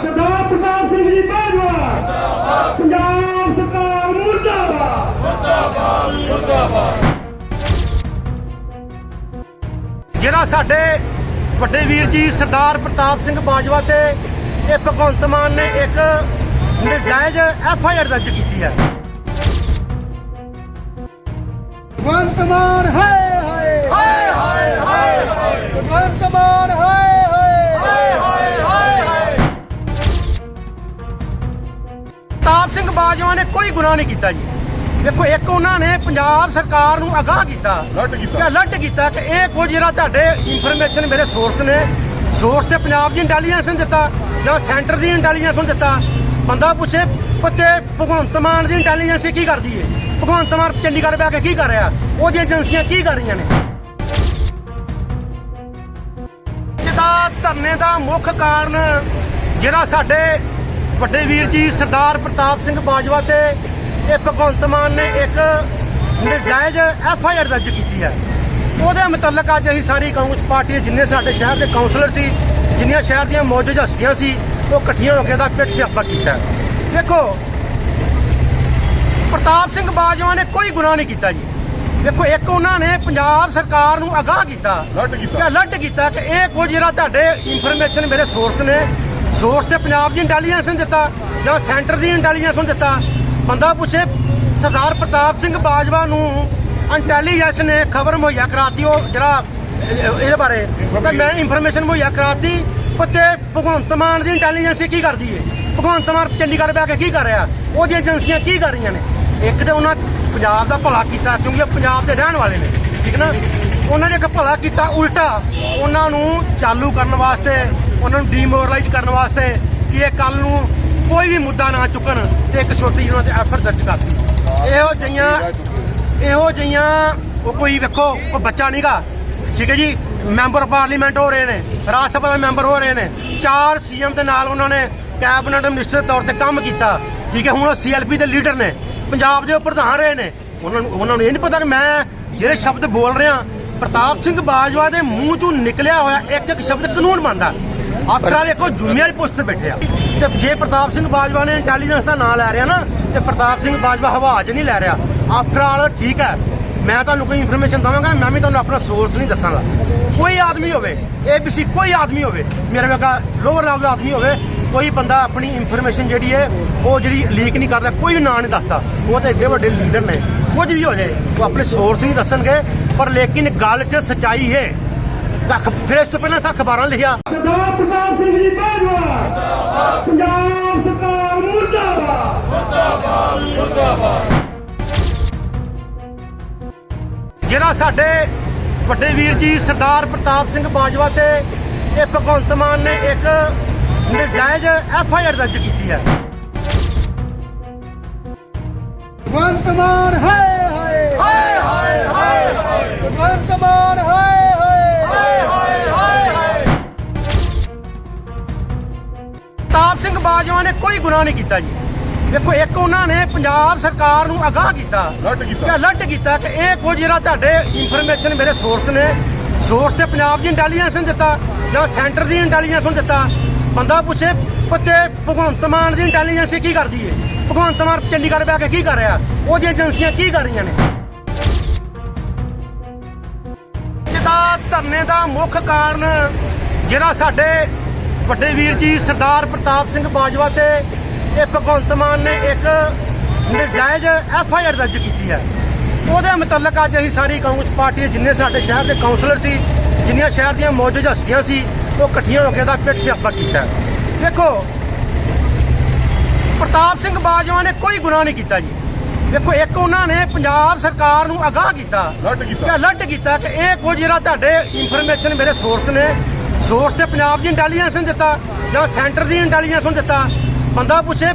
ਸਰਦਾਰ ਪ੍ਰਤਾਪ ਸਿੰਘ ਜੀ ਬਾਜਵਾ ਪੰਜਾਬ ਸਰਕਾਰ ਮੁਰਦਾਬਾਦ। ਜਿਹੜਾ ਸਾਡੇ ਵੱਡੇ ਵੀਰ ਜੀ ਸਰਦਾਰ ਪ੍ਰਤਾਪ ਸਿੰਘ ਬਾਜਵਾ ਤੇ ਇਹ ਭਗਵੰਤ ਮਾਨ ਨੇ ਇੱਕ ਨਜਾਇਜ਼ ਐਫ ਆਈ ਆਰ ਦਰਜ ਕੀਤੀ ਹੈ। ਭਗਵੰਤ ਮਾਨ ਹਾਏ ਹਾਏ ਹਾਏ ਹਾਏ ਹਾਏ। ਭਗਵੰਤ ਮਾਨ ਹਾਏ। ਬਾਜਵਾ ਨੇ ਕੋਈ ਗੁਨਾਹ ਨਹੀਂ ਕੀਤਾ ਜੀ। ਦੇਖੋ ਇੱਕ ਉਹਨਾਂ ਨੇ ਪੰਜਾਬ ਸਰਕਾਰ ਨੂੰ ਅਗਾਹ ਕੀਤਾ। ਅਲਰਟ ਕੀਤਾ। ਕਿ ਅਲਰਟ ਕੀਤਾ ਕਿ ਇਹ ਕੁਝ ਜਿਹੜਾ ਤੁਹਾਡੇ ਇਨਫੋਰਮੇਸ਼ਨ ਮੇਰੇ ਸੋਰਸ ਨੇ। ਸੋਰਸ ਤੇ ਪੰਜਾਬ ਦੀ ਇੰਟੈਲੀਜੈਂਸ ਨੇ ਦਿੱਤਾ ਜਾਂ ਸੈਂਟਰ ਦੀ ਇੰਟੈਲੀਜੈਂਸ ਨੂੰ ਦਿੱਤਾ। ਬੰਦਾ ਪੁੱਛੇ ਪੁੱਤੇ ਭਗਵੰਤ ਮਾਨ ਦੀ ਇੰਟੈਲੀਜੈਂਸ ਕੀ ਕਰਦੀ ਏ? ਭਗਵੰਤ ਮਾਨ ਚੰਡੀਗੜ੍ਹ ਬੈ ਕੇ ਕੀ ਕਰ ਰਿਹਾ? ਉਹਦੀਆਂ ਏਜੰਸੀਆਂ ਕੀ ਕਰ ਰਹੀਆਂ ਨੇ? ਜਿਹਦਾ ਧਰਨੇ ਦਾ ਮੁੱਖ ਕਾਰਨ ਜਿਹੜਾ ਸਾਡੇ ਵੱਡੇ ਵੀਰ ਜੀ ਸਰਦਾਰ ਪ੍ਰਤਾਪ ਸਿੰਘ ਬਾਜਵਾ ਤੇ ਇਹ ਭਗਵੰਤ ਮਾਨ ਨੇ ਇੱਕ ਨਜਾਇਜ਼ ਐਫ ਆਈ ਆਰ ਦਰਜ ਕੀਤੀ ਹੈ ਉਹਦੇ ਮੁਤਲਕ ਅੱਜ ਅਸੀਂ ਸਾਰੀ ਕਾਂਗਰਸ ਪਾਰਟੀ ਦੇ ਜਿੰਨੇ ਸਾਡੇ ਸ਼ਹਿਰ ਦੇ ਕਾਉਂਸਲਰ ਸੀ ਜਿੰਨੀਆਂ ਸ਼ਹਿਰ ਦੀਆਂ ਮੌਜੂਦ ਹਸਤੀਆਂ ਸੀ ਉਹ ਇਕੱਠੀਆਂ ਹੋ ਕੇ ਦਾ ਪਿੱਠ ਸਿਆਪਾ ਕੀਤਾ। ਦੇਖੋ ਪ੍ਰਤਾਪ ਸਿੰਘ ਬਾਜਵਾ ਨੇ ਕੋਈ ਗੁਨਾਹ ਨਹੀਂ ਕੀਤਾ ਜੀ ਦੇਖੋ ਇੱਕ ਉਹਨਾਂ ਨੇ ਪੰਜਾਬ ਸਰਕਾਰ ਨੂੰ ਅਗਾਹ ਕੀਤਾ ਅਲਰਟ ਕੀਤਾ। ਅਲਰਟ ਕੀਤਾ ਕਿ ਇਹ ਕੁਝ ਜਿਹੜਾ ਤੁਹਾਡੇ ਇਨਫੋਰਮੇਸ਼ਨ ਮੇਰੇ ਸੋਰਸ ਨੇ ਸੋਰਸ ਤੇ ਪੰਜਾਬ ਦੀ ਇੰਟੈਲੀਜੈਂਸ ਨੇ ਦਿੱਤਾ ਜਾਂ ਸੈਂਟਰ ਦੀ ਇੰਟੈਲੀਜੈਂਸ ਨੂੰ ਦਿੱਤਾ? ਬੰਦਾ ਪੁੱਛੇ, ਸਰਦਾਰ ਪ੍ਰਤਾਪ ਸਿੰਘ ਬਾਜਵਾ ਨੂੰ ਇੰਟੈਲੀਜੈਂਸ ਨੇ ਖਬਰ ਮੁਹੱਈਆ ਕਰਾਤੀ, ਉਹ ਜਿਹੜਾ ਇਹਦੇ ਬਾਰੇ। ਤਾਂ ਮੈਂ ਇਨਫੋਰਮੇਸ਼ਨ ਮੁਹੱਈਆ ਕਰਾਤੀ ਤੇ ਭਗਵੰਤ ਮਾਨ ਦੀ ਇੰਟੈਲੀਜੈਂਸ ਕੀ ਕਰਦੀ ਏ? ਭਗਵੰਤ ਮਾਨ ਚੰਡੀਗੜ੍ਹ ਬੈ ਕੇ ਕੀ ਕਰ ਰਿਹਾ? ਉਹਦੀਆਂ ਏਜੰਸੀਆਂ ਕੀ ਕਰ ਰਹੀਆਂ ਨੇ? ਇੱਕ ਤੇ ਉਹਨਾਂ ਪੰਜਾਬ ਦਾ ਭਲਾ ਕੀਤਾ, ਕਿਉਂਕਿ ਉਹ ਪੰਜਾਬ ਦੇ ਰਹਿਣ ਵਾਲੇ ਨੇ, ਠੀਕ ਨਾ? ਉਹਨਾਂ ਨੇ ਇੱਕ ਭਲਾ ਕੀਤਾ, ਉਲਟਾ ਉਹਨਾਂ ਨੂੰ ਚਾਲੂ ਕਰਨ ਵਾਸਤੇ ਉਹਨਾਂ ਨੂੰ ਡੀਮੋਰਲਾਈਜ਼ ਕਰਨ ਵਾਸਤੇ ਕਿ ਇਹ ਕੱਲ ਨੂੰ ਕੋਈ ਵੀ ਮੁੱਦਾ ਨਾ ਚੁੱਕਣ ਤੇ ਇੱਕ ਛੋਟੀ ਉਹਨਾਂ ਤੇ ਐਫਰ ਦਰਜ ਕਰਤੀ। ਇਹੋ ਜਿਹੀਆਂ ਇਹੋ ਜਿਹੀਆਂ, ਉਹ ਕੋਈ ਵੇਖੋ ਉਹ ਬੱਚਾ ਨਹੀਂਗਾ ਠੀਕ ਹੈ ਜੀ? ਮੈਂਬਰ ਪਾਰਲੀਮੈਂਟ ਹੋ ਰਹੇ ਨੇ, ਰਾਜ ਸਭਾ ਦੇ ਮੈਂਬਰ ਹੋ ਰਹੇ ਨੇ। ਚਾਰ ਸੀਐਮ ਦੇ ਨਾਲ ਉਹਨਾਂ ਨੇ ਕੈਬਨਿਟ ਮਿਨਿਸਟਰ ਦੇ ਤੌਰ ਤੇ ਕੰਮ ਕੀਤਾ। ਠੀਕ ਹੈ, ਹੁਣ ਉਹ ਸੀਐਲਪੀ ਦੇ ਲੀਡਰ ਨੇ, ਪੰਜਾਬ ਦੇ ਉਹ ਪ੍ਰਧਾਨ ਰਹੇ ਨੇ। ਉਹਨਾਂ ਨੂੰ ਉਹਨਾਂ ਨੂੰ ਇਹ ਨਹੀਂ ਪਤਾ ਕਿ ਮੈਂ ਜਿਹੜੇ ਸ਼ਬਦ ਬੋਲ ਰਿਹਾ, ਪ੍ਰਤਾਪ ਸਿੰਘ ਬਾਜਵਾ ਦੇ ਮੂੰਹ ਚੋਂ ਨਿਕਲਿਆ ਹੋਇਆ ਇੱਕ ਇੱਕ ਸ਼ਬਦ ਕਾਨੂੰਨ ਬਣਦਾ। ਆਫਟਰ ਆਲ ਇੱਕੋ ਜ਼ਿੰਮੇਵਾਰੀ ਪੋਸਟ ਤੇ ਬੈਠੇ ਆ। ਤੇ ਜੇ ਪ੍ਰਤਾਪ ਸਿੰਘ ਬਾਜਵਾ ਨੇ ਇੰਟੈਲੀਜੈਂਸ ਦਾ ਨਾਂ ਲੈ ਰਿਹਾ ਨਾ, ਤੇ ਪ੍ਰਤਾਪ ਸਿੰਘ ਬਾਜਵਾ ਹਵਾ 'ਚ ਨਹੀਂ ਲੈ ਰਿਹਾ। ਆਫਟਰ ਆਲ ਠੀਕ ਹੈ। ਮੈਂ ਤੁਹਾਨੂੰ ਕੋਈ ਇਨਫੋਰਮੇਸ਼ਨ ਦਵਾਂਗਾ, ਮੈਂ ਵੀ ਤੁਹਾਨੂੰ ਆਪਣਾ ਸੋਰਸ ਨਹੀਂ ਦੱਸਾਂਗਾ। ਕੋਈ ਆਦਮੀ ਹੋਵੇ ਏਬੀਸੀ ਕੋਈ ਆਦਮੀ ਹੋਵੇ, ਮੇਰੇ ਵਰਗਾ ਲੋਅਰ ਲੈਵਲ ਦਾ ਆਦਮੀ ਹੋਵੇ, ਕੋਈ ਬੰਦਾ ਆਪਣੀ ਇਨਫੋਰਮੇਸ਼ਨ ਜਿਹੜੀ ਹੈ, ਉਹ ਜਿਹੜੀ ਲੀਕ ਨਹੀਂ ਕਰਦਾ, ਕੋਈ ਵੀ ਨਾਂ ਨਹੀਂ ਦੱਸਦਾ। ਉਹ ਤਾਂ ਏਡੇ ਵੱਡੇ ਲੀਡਰ ਨੇ। ਕੁਝ ਵੀ ਹੋ ਜਾਏ, ਉਹ ਆਪਣੇ ਸੋਰਸ ਨਹੀਂ ਦੱਸਣਗੇ, ਪਰ ਲੇਕਿਨ ਗੱਲ 'ਚ ਸਚਾਈ ਹੈ। ਤਾਂ ਫਿਰ ਇਸ ਤੋਂ ਪਹਿਲਾਂ ਸਾ ਅਖਬਾਰਾਂ ਲਿਖਿਆ। ਸਰਦਾਰ ਪ੍ਰਤਾਪ ਸਿੰਘ ਜੀ ਬਾਜਵਾ ਪੰਜਾਬ ਸਰਕਾਰ ਮੁਰਦਾਬਾਦ। ਜਿਹੜਾ ਸਾਡੇ ਵੱਡੇ ਵੀਰ ਜੀ ਸਰਦਾਰ ਪ੍ਰਤਾਪ ਸਿੰਘ ਬਾਜਵਾ ਤੇ ਇਹ ਭਗਵੰਤ ਮਾਨ ਨੇ ਇੱਕ ਨਜਾਇਜ਼ ਐਫ ਆਈ ਆਰ ਦਰਜ ਕੀਤੀ ਹੈ। ਭਗਵੰਤ ਮਾਨ ਹਾਏ। ਹਾਏ ਹਾਏ ਹਾਏ ਹਾਏ। ਭਗਵੰਤ ਮਾਨ ਹਾਏ। ਬਾਜਵਾ ਨੇ ਕੋਈ ਗੁਨਾਹ ਨਹੀਂ ਕੀਤਾ ਜੀ। ਦੇਖੋ ਇੱਕ ਉਹਨਾਂ ਨੇ ਪੰਜਾਬ ਸਰਕਾਰ ਨੂੰ ਅਗਾਹ ਕੀਤਾ। ਅਲਰਟ ਕੀਤਾ। ਕਿ ਅਲਰਟ ਕੀਤਾ ਕਿ ਇਹ ਕੁਝ ਜਿਹੜਾ ਤੁਹਾਡੇ ਇਨਫੋਰਮੇਸ਼ਨ ਮੇਰੇ ਸੋਰਸ ਨੇ। ਸੋਰਸ ਤੇ ਪੰਜਾਬ ਦੀ ਇੰਟੈਲੀਜੈਂਸ ਨੇ ਦਿੱਤਾ ਜਾਂ ਸੈਂਟਰ ਦੀ ਇੰਟੈਲੀਜੈਂਸ ਨੂੰ ਦਿੱਤਾ। ਬੰਦਾ ਪੁੱਛੇ ਪੁੱਤੇ ਭਗਵੰਤ ਮਾਨ ਦੀ ਇੰਟੈਲੀਜੈਂਸ ਕੀ ਕਰਦੀ ਏ? ਭਗਵੰਤ ਮਾਨ ਚੰਡੀਗੜ੍ਹ ਬੈ ਕੇ ਕੀ ਕਰ ਰਿਹਾ? ਉਹਦੀਆਂ ਏਜੰਸੀਆਂ ਕੀ ਕਰ ਰਹੀਆਂ ਨੇ? ਜਿਹਦਾ ਧਰਨੇ ਦਾ ਮੁੱਖ ਕਾਰਨ ਜਿਹੜਾ ਸਾਡੇ ਵੱਡੇ ਵੀਰ ਜੀ ਸਰਦਾਰ ਪ੍ਰਤਾਪ ਸਿੰਘ ਬਾਜਵਾ ਤੇ ਇਹ ਭਗਵੰਤ ਮਾਨ ਨੇ ਇੱਕ ਨਜਾਇਜ਼ ਐਫ ਆਈ ਆਰ ਦਰਜ ਕੀਤੀ ਹੈ ਉਹਦੇ ਮੁਤਲਕ ਅੱਜ ਅਸੀਂ ਸਾਰੀ ਕਾਂਗਰਸ ਪਾਰਟੀ ਦੇ ਜਿੰਨੇ ਸਾਡੇ ਸ਼ਹਿਰ ਦੇ ਕਾਉਂਸਲਰ ਸੀ ਜਿੰਨੀਆਂ ਸ਼ਹਿਰ ਦੀਆਂ ਮੌਜੂਦ ਹਸਤੀਆਂ ਸੀ ਉਹ ਇਕੱਠੀਆਂ ਹੋ ਕੇ ਦਾ ਪਿੱਠ ਸਿਆਪਾ ਕੀਤਾ। ਦੇਖੋ ਪ੍ਰਤਾਪ ਸਿੰਘ ਬਾਜਵਾ ਨੇ ਕੋਈ ਗੁਨਾਹ ਨਹੀਂ ਕੀਤਾ ਜੀ ਦੇਖੋ ਇੱਕ ਉਹਨਾਂ ਨੇ ਪੰਜਾਬ ਸਰਕਾਰ ਨੂੰ ਅਗਾਹ ਕੀਤਾ ਅਲਰਟ ਕੀਤਾ। ਕੀਤਾ ਕਿ ਇਹ ਕੁਝ ਜਿਹੜਾ ਤੁਹਾਡੇ ਇਨਫੋਰਮੇਸ਼ਨ ਮੇਰੇ ਸੋਰਸ ਨੇ ਸੋਰਸ ਤੇ ਪੰਜਾਬ ਦੀ ਇੰਟੈਲੀਜੈਂਸ ਨੇ ਦਿੱਤਾ, ਜਾਂ ਸੈਂਟਰ ਦੀ ਇੰਟੈਲੀਜੈਂਸ ਨੂੰ ਦਿੱਤਾ। ਬੰਦਾ ਪੁੱਛੇ,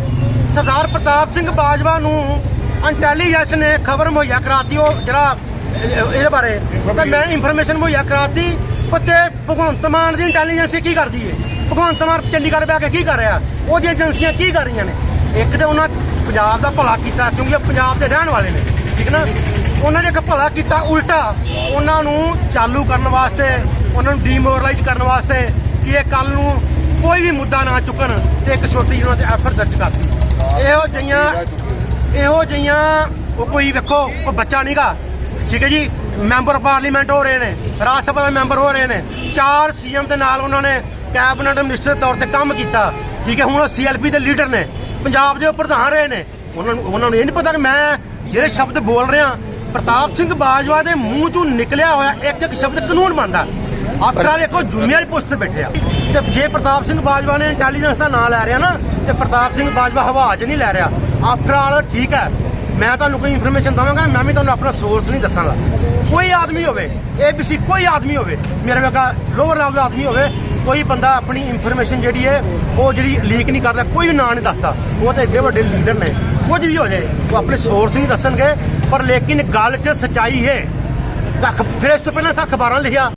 ਸਰਦਾਰ ਪ੍ਰਤਾਪ ਸਿੰਘ ਬਾਜਵਾ ਨੂੰ ਇੰਟੈਲੀਜੈਂਸ ਨੇ ਖਬਰ ਮੁਹੱਈਆ ਕਰਾਤੀ, ਉਹ ਜਿਹੜਾ ਇਹਦੇ ਬਾਰੇ। ਤਾਂ ਮੈਂ ਇਨਫੋਰਮੇਸ਼ਨ ਮੁਹੱਈਆ ਕਰਾਤੀ ਤੇ ਭਗਵੰਤ ਮਾਨ ਦੀ ਇੰਟੈਲੀਜੈਂਸ ਕੀ ਕਰਦੀ ਏ? ਭਗਵੰਤ ਮਾਨ ਚੰਡੀਗੜ੍ਹ ਬੈ ਕੇ ਕੀ ਕਰ ਰਿਹਾ? ਉਹਦੀਆਂ ਏਜੰਸੀਆਂ ਕੀ ਕਰ ਰਹੀਆਂ ਨੇ? ਇੱਕ ਤੇ ਉਹਨਾਂ ਪੰਜਾਬ ਦਾ ਭਲਾ ਕੀਤਾ, ਕਿਉਂਕਿ ਉਹ ਪੰਜਾਬ ਦੇ ਰਹਿਣ ਵਾਲੇ ਨੇ, ਠੀਕ ਨਾ? ਉਹਨਾਂ ਨੇ ਇੱਕ ਭਲਾ ਕੀਤਾ, ਉਲਟਾ ਉਹਨਾਂ ਨੂੰ ਚਾਲੂ ਕਰਨ ਵਾਸਤੇ ਉਹਨਾਂ ਨੂੰ ਡੀਮੋਰਲਾਈਜ਼ ਕਰਨ ਵਾਸਤੇ ਕਿ ਇਹ ਕੱਲ ਨੂੰ ਕੋਈ ਵੀ ਮੁੱਦਾ ਨਾ ਚੁੱਕਣ ਤੇ ਇੱਕ ਛੋਟੀ ਜਿਹੀ ਉਹਨਾਂ ਤੇ ਐਫਰ ਦਰਜ ਕਰਤੀ ਇਹੋ ਜਿਹੀਆਂ ਇਹੋ ਜਿਹੀਆਂ, ਉਹ ਕੋਈ ਵੇਖੋ, ਕੋਈ ਬੱਚਾ ਨਹੀਂਗਾ ਠੀਕ ਹੈ ਜੀ? ਮੈਂਬਰ ਪਾਰਲੀਮੈਂਟ ਹੋ ਰਹੇ ਨੇ, ਰਾਜ ਸਭਾ ਦੇ ਮੈਂਬਰ ਹੋ ਰਹੇ ਨੇ। ਚਾਰ ਸੀਐਮ ਦੇ ਨਾਲ ਉਹਨਾਂ ਨੇ ਕੈਬਨਿਟ ਮਿਨਿਸਟਰ ਦੇ ਤੌਰ ਤੇ ਕੰਮ ਕੀਤਾ। ਠੀਕ ਹੈ, ਹੁਣ ਉਹ ਸੀਐਲਪੀ ਦੇ ਲੀਡਰ ਨੇ, ਪੰਜਾਬ ਦੇ ਉਹ ਪ੍ਰਧਾਨ ਰਹੇ ਨੇ। ਉਹਨਾਂ ਨੂੰ ਉਹਨਾਂ ਨੂੰ ਇਹ ਨਹੀਂ ਪਤਾ ਕਿ ਮੈਂ ਜਿਹੜੇ ਸ਼ਬਦ ਬੋਲ ਰਿਹਾ, ਪ੍ਰਤਾਪ ਸਿੰਘ ਬਾਜਵਾ ਦੇ ਮੂੰਹ ਚੋਂ ਨਿਕਲਿਆ ਹੋਇਆ ਇੱਕ ਇੱਕ ਸ਼ਬਦ ਕਾਨੂੰਨ ਬਣਦਾ। ਆਫਟਰ ਆਲ ਇੱਕੋ ਜ਼ਿੰਮੇਵਾਰੀ ਪੋਸਟ ਤੇ ਬੈਠੇ ਆ। ਤੇ ਜੇ ਪ੍ਰਤਾਪ ਸਿੰਘ ਬਾਜਵਾ ਨੇ ਇੰਟੈਲੀਜੈਂਸ ਦਾ ਨਾਂ ਲੈ ਰਿਹਾ ਨਾ, ਤੇ ਪ੍ਰਤਾਪ ਸਿੰਘ ਬਾਜਵਾ ਹਵਾ 'ਚ ਨਹੀਂ ਲੈ ਰਿਹਾ। ਆਫਟਰ ਆਲ ਠੀਕ ਹੈ। ਮੈਂ ਤੁਹਾਨੂੰ ਕੋਈ ਇਨਫੋਰਮੇਸ਼ਨ ਦਵਾਂਗਾ, ਮੈਂ ਵੀ ਤੁਹਾਨੂੰ ਆਪਣਾ ਸੋਰਸ ਨਹੀਂ ਦੱਸਾਂਗਾ। ਕੋਈ ਆਦਮੀ ਹੋਵੇ ਏਬੀਸੀ ਕੋਈ ਆਦਮੀ ਹੋਵੇ, ਮੇਰੇ ਵਰਗਾ ਲੋਅਰ ਲੈਵਲ ਦਾ ਆਦਮੀ ਹੋਵੇ, ਕੋਈ ਬੰਦਾ ਆਪਣੀ ਇਨਫੋਰਮੇਸ਼ਨ ਜਿਹੜੀ ਹੈ, ਉਹ ਜਿਹੜੀ ਲੀਕ ਨਹੀਂ ਕਰਦਾ, ਕੋਈ ਵੀ ਨਾਂ ਨਹੀਂ ਦੱਸਦਾ। ਉਹ ਤੇ ਏਡੇ ਵੱਡੇ ਲੀਡਰ ਨੇ। ਕੁਝ ਵੀ ਹੋ ਜਾਏ, ਉਹ ਆਪਣੇ ਸੋਰਸ ਨਹੀਂ ਦੱਸਣਗੇ, ਪਰ ਲੇਕਿਨ ਗੱਲ 'ਚ ਸਚਾਈ ਹੈ। ਫਿਰ ਇਸ ਤੋਂ ਪਹਿਲਾਂ ਸਾ ਅਖਬਾਰਾਂ ਲਿਖਿਆ।